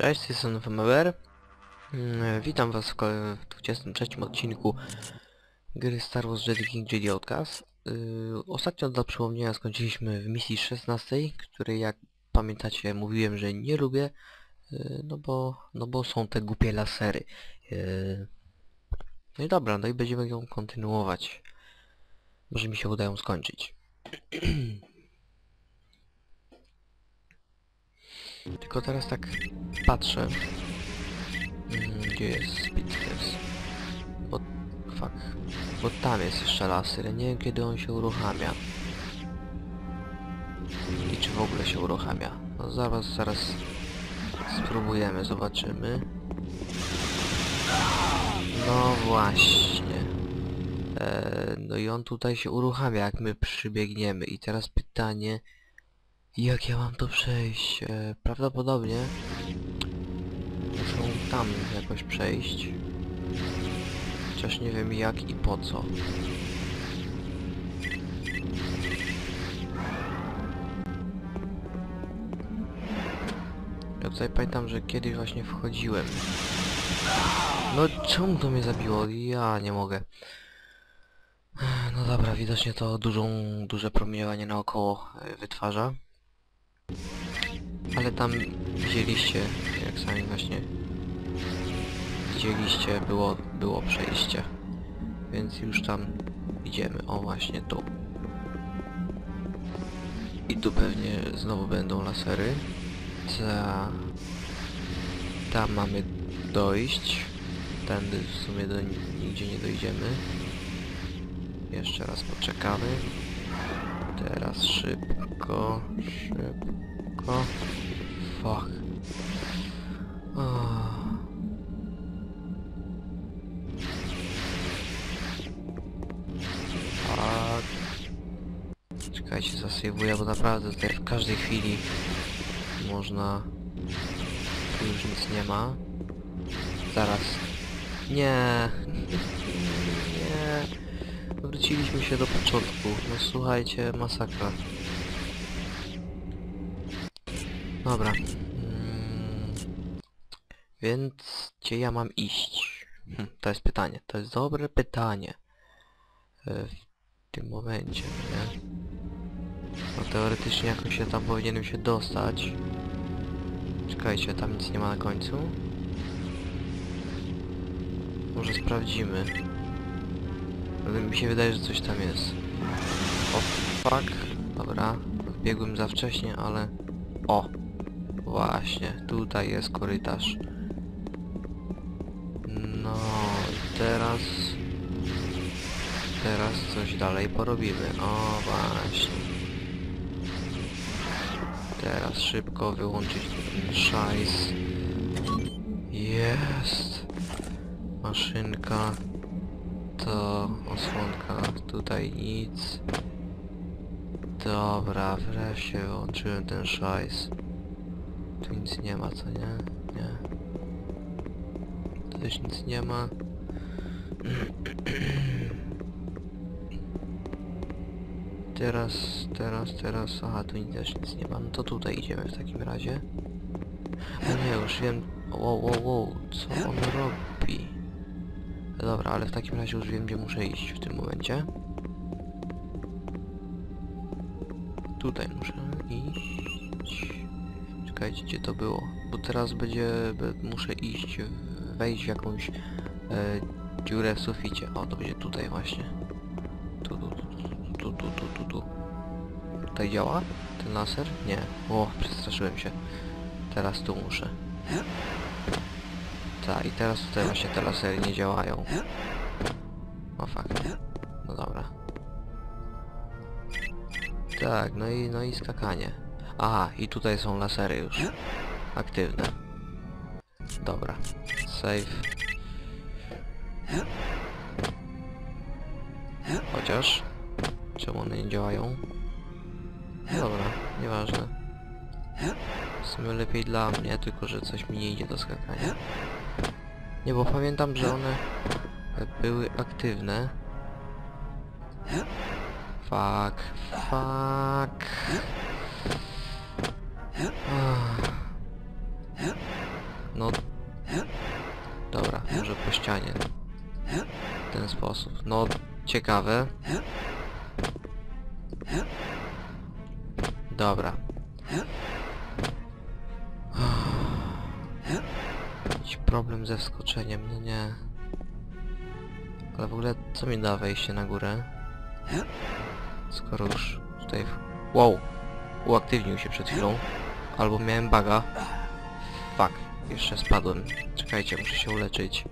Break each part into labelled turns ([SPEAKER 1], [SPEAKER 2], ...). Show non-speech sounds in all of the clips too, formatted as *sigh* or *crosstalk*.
[SPEAKER 1] Cześć, jestem FMWR. Mm, Witam was w ko- w 23 odcinku gry Star Wars Jedi King Jedi Outcast. Yy, ostatnio dla przypomnienia skończyliśmy w misji 16, której jak pamiętacie mówiłem, że nie lubię, yy, no bo, no bo są te głupie lasery. Yy, no i dobra, no i będziemy ją kontynuować. Może mi się uda ją skończyć. *clears throat* Tylko teraz tak patrzę. Mm, Gdzie jest Speedsters? Bo... fuck. Bo tam jest jeszcze laser. Nie wiem kiedy on się uruchamia. I czy w ogóle się uruchamia. No zaraz, zaraz spróbujemy, zobaczymy. No właśnie. E, no i on tutaj się uruchamia jak my przybiegniemy. I teraz pytanie... Jak ja mam to przejść? E, prawdopodobnie muszą tam jakoś przejść. Chociaż nie wiem jak i po co. Ja tutaj pamiętam, że kiedyś właśnie wchodziłem. No czemu to mnie zabiło? Ja nie mogę. No dobra, widocznie to dużą, duże promieniowanie naokoło e, wytwarza. Ale tam widzieliście, jak sami właśnie widzieliście, było, było przejście. Więc już tam idziemy. O właśnie tu. I tu pewnie znowu będą lasery. Za... Tam mamy dojść. Tędy w sumie do nigdzie nie dojdziemy. Jeszcze raz poczekamy. Teraz szybko, szybko. Fuck. Czekajcie, zasejwuję, bo naprawdę tutaj w każdej chwili można... Tu już nic nie ma. Zaraz. Nie. *laughs* Wróciliśmy się do początku. No słuchajcie, masakra. Dobra. Mm. Więc gdzie ja mam iść? Hm, to jest pytanie. To jest dobre pytanie. E, W tym momencie, nie? No teoretycznie jakoś się tam powinienem się dostać. Czekajcie, tam nic nie ma na końcu. Może sprawdzimy. Ale mi się wydaje, że coś tam jest. O, fuck. Dobra, biegłem za wcześnie, ale... O! Właśnie, tutaj jest korytarz. No, teraz... Teraz coś dalej porobimy. O, właśnie. Teraz szybko wyłączyć ten szajs. Jest! Maszynka. To osłonka, tutaj nic. Dobra, wreszcie wyłączyłem ten szajs. Tu nic nie ma, co nie? Nie. Tu też nic nie ma. *clears throat* Teraz, teraz, teraz... Aha, tu też nic nie ma. No to tutaj idziemy w takim razie. A nie, już wiem... Wow, wow, wow, co on robi? Dobra, ale w takim razie już wiem, gdzie muszę iść w tym momencie. Tutaj muszę iść. Czekajcie, gdzie to było? Bo teraz będzie... muszę iść, e, wejść w jakąś e, dziurę w suficie. O, to będzie tutaj właśnie. Tu, tu, tu, tu, tu, tu, tu. Tutaj działa? Ten laser? Nie. O, przestraszyłem się. Teraz tu muszę. Tak, i teraz tutaj właśnie te lasery nie działają. O fuck. No dobra. Tak, no i, no i skakanie. Aha, i tutaj są lasery już. Aktywne. Dobra. Save. Chociaż... Czemu one nie działają? Dobra, nieważne. W sumie lepiej dla mnie, tylko że coś mi nie idzie do skakania. Nie, bo pamiętam, że one były aktywne. Fuck, fuck. Ach. No... Dobra, może po ścianie. W ten sposób. No, ciekawe. Dobra. Problem ze wskoczeniem, no nie. Ale w ogóle, co mi da wejście na górę? Skoro już tutaj... w- Wow! Uaktywnił się przed chwilą. Albo miałem baga. Fuck, jeszcze spadłem. Czekajcie, muszę się uleczyć.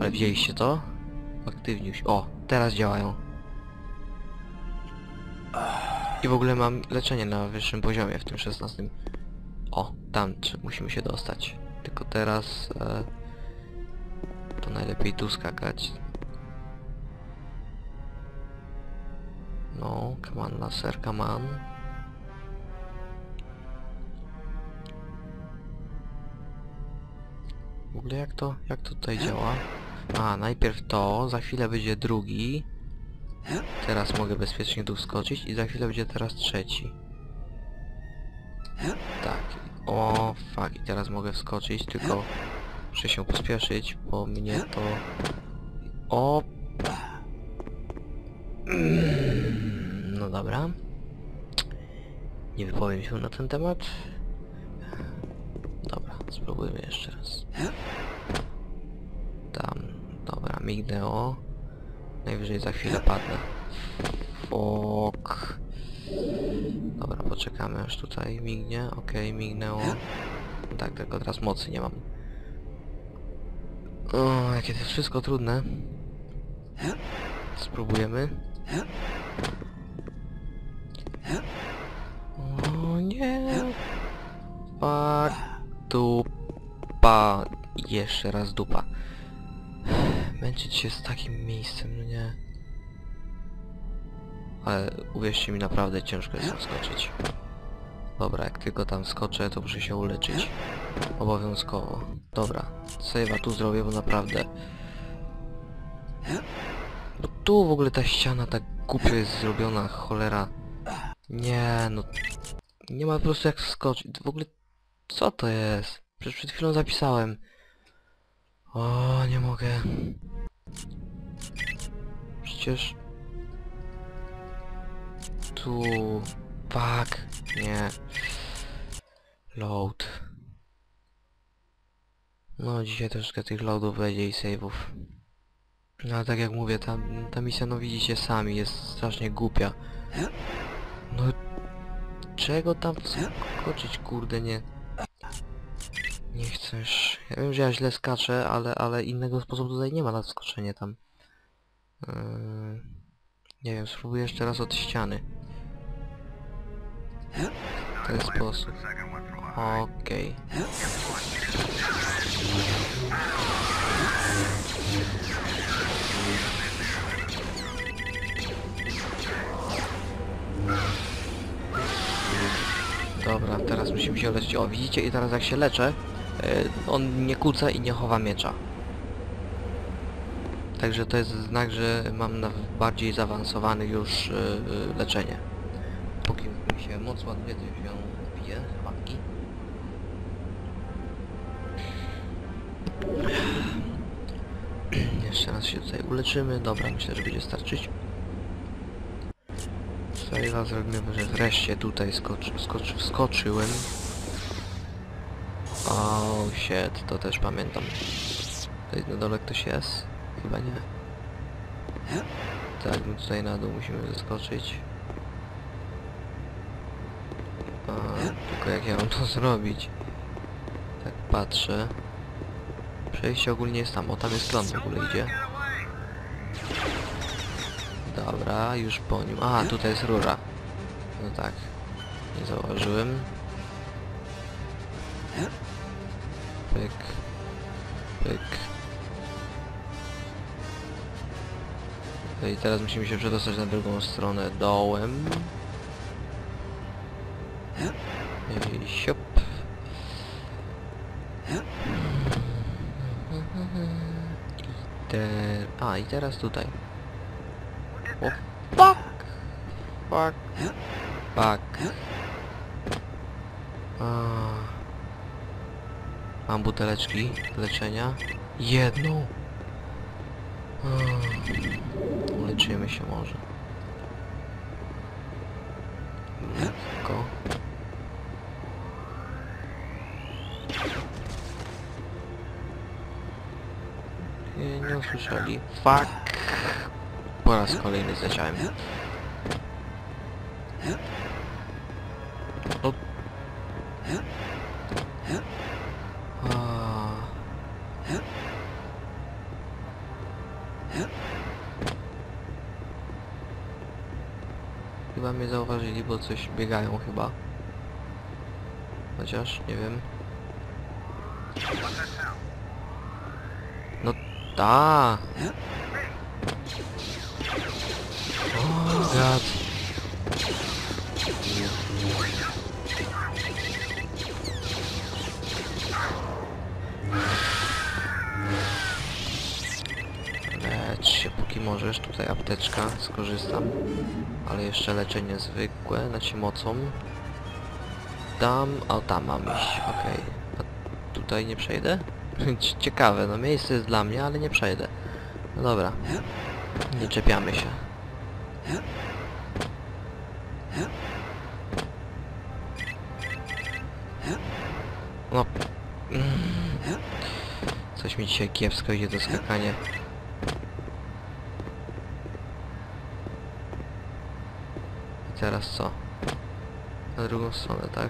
[SPEAKER 1] Ale widzieliście to? Aktywnił się. O, teraz działają. I w ogóle mam leczenie na wyższym poziomie, w tym 16. O, tam musimy się dostać. Tylko teraz... E, to najlepiej tu skakać. No, come on, laser, come on. W ogóle jak to, jak to tutaj działa? A, najpierw to, za chwilę będzie drugi. Teraz mogę bezpiecznie tu wskoczyć i za chwilę będzie teraz trzeci. Tak. O, fuck, i teraz mogę wskoczyć, tylko muszę się pospieszyć, bo mnie to... O! No dobra. Nie wypowiem się na ten temat. Dobra, spróbujmy jeszcze raz. Tam, dobra, mignę o. Najwyżej za chwilę padnę. Fok. Poczekamy aż tutaj mignie. Okej, mignęło. Tak, tylko teraz mocy nie mam. O, jakie to jest wszystko trudne. Spróbujemy. O nie. Fuck. Dupa. Jeszcze raz dupa. Męczyć się z takim miejscem, no nie. Ale uwierzcie mi, naprawdę ciężko jest tam skoczyć. Dobra, jak tylko tam skoczę, to muszę się uleczyć. Obowiązkowo. Dobra, save'a tu zrobię, bo naprawdę... Bo tu w ogóle ta ściana tak głupio jest zrobiona, cholera. Nie, no... Nie ma po prostu jak skoczyć. W ogóle... Co to jest? Przecież przed chwilą zapisałem. O, nie mogę. Przecież... Tu... Fuck. Nie. Load. No, dzisiaj troszkę tych loadów będzie i save'ów. No, ale tak jak mówię, ta, ta misja, no widzicie sami, jest strasznie głupia. No... Czego tam skoczyć, kurde, nie... Nie chcesz... Ja wiem, że ja źle skaczę, ale, ale innego sposobu tutaj nie ma na skoczenie tam. Yy... Nie wiem, spróbuję jeszcze raz od ściany. W ten sposób. Okej. Dobra, teraz musimy się leczyć. O, widzicie? I teraz jak się leczę, yy, on nie kuca i nie chowa miecza. Także to jest znak, że mam na bardziej zaawansowane już yy, yy, leczenie. Się moc ładuje, to się chłopaki. Jeszcze raz się tutaj uleczymy. Dobra, myślę, że będzie starczyć. Save'a zrobimy, że wreszcie tutaj skoczy, skoczy, wskoczyłem. Oh shit, to też pamiętam. Tutaj na dole ktoś jest? Chyba nie. Tak, my tutaj na dół musimy zeskoczyć. A, tylko jak ja mam to zrobić? Tak patrzę. Przejście ogólnie jest tam, o tam jest klon w ogóle idzie. Dobra, już po nim. A, tutaj jest rura. No tak. Nie zauważyłem. Pyk. Pyk. No i teraz musimy się przedostać na drugą stronę dołem. I siop. I te... A, i teraz tutaj. O, fuck! Fuck. Fuck. A. Mam buteleczki leczenia. Jedną. Leczymy się może. Lekko. Nie, usłyszeli. Fuck. Po raz kolejny zleciałem. O. A. Chyba mnie zauważyli, bo coś biegają chyba. Chociaż, nie wiem. No ta. O, gad. Lecz się póki możesz, tutaj apteczka, skorzystam. Ale jeszcze leczenie zwykłe, znaczy mocą. Tam, o tam mam iść, okej. A tutaj nie przejdę? Cie- Ciekawe, no miejsce jest dla mnie, ale nie przejdę. No dobra. Nie czepiamy się. No. Coś mi dzisiaj kiepsko idzie to skakanie. I teraz co? Na drugą stronę, tak?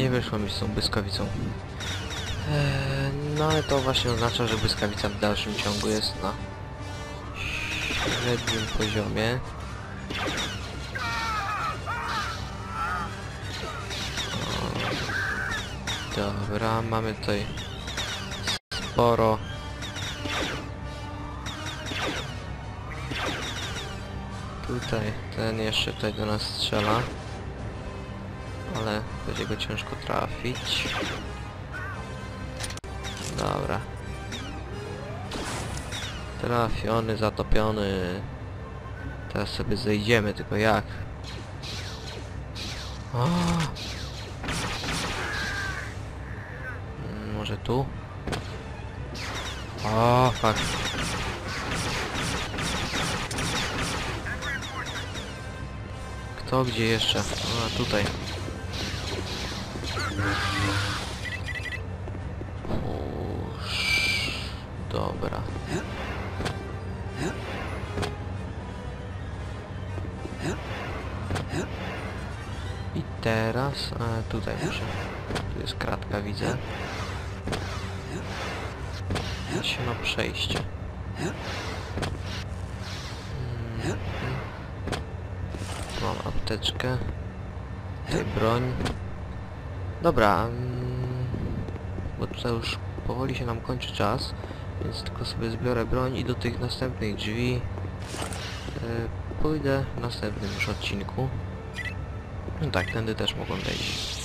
[SPEAKER 1] Nie wyszło mi z tą błyskawicą. Eee, no ale to właśnie oznacza, że błyskawica w dalszym ciągu jest na średnim poziomie. Dobra, mamy tutaj sporo Tutaj, ten jeszcze tutaj do nas strzela. Ale będzie go ciężko trafić. Dobra. Trafiony, zatopiony. Teraz sobie zejdziemy, tylko jak? O! Może tu? O, fuck. Kto gdzie jeszcze? A, tutaj. Dobra. I teraz, a tutaj muszę. Tu jest kratka, widzę. Się ma przejście. Mm, Mam apteczkę. Broń. Dobra. mm, Bo tutaj już powoli się nam kończy czas. Więc tylko sobie zbiorę broń i do tych następnych drzwi e, pójdę w następnym już odcinku. No tak, tędy też mogą wejść.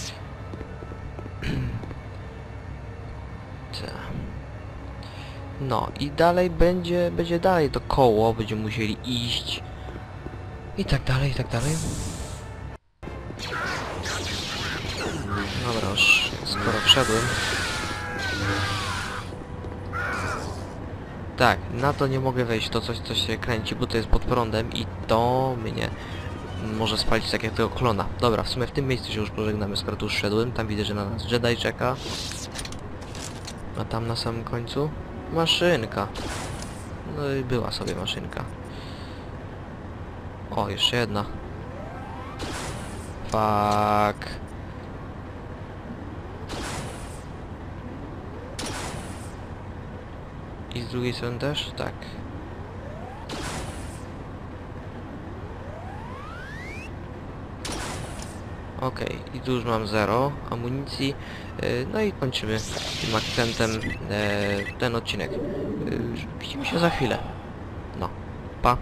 [SPEAKER 1] No i dalej będzie, będzie dalej to koło, będziemy musieli iść. I tak dalej, i tak dalej. Dobra, już skoro wszedłem. Tak, na to nie mogę wejść, to coś, coś się kręci, bo to jest pod prądem i to mnie może spalić tak jak tego klona. Dobra, w sumie w tym miejscu się już pożegnamy, skoro tu już szedłem. Tam widzę, że na nas Jedi czeka. A tam na samym końcu? Maszynka. No i była sobie maszynka. O, jeszcze jedna. Fuck. I z drugiej strony też? Tak. Okej, i tu już mam zero amunicji. Yy, no i kończymy tym akcentem e, ten odcinek. Yy, widzimy się za chwilę. No, pa.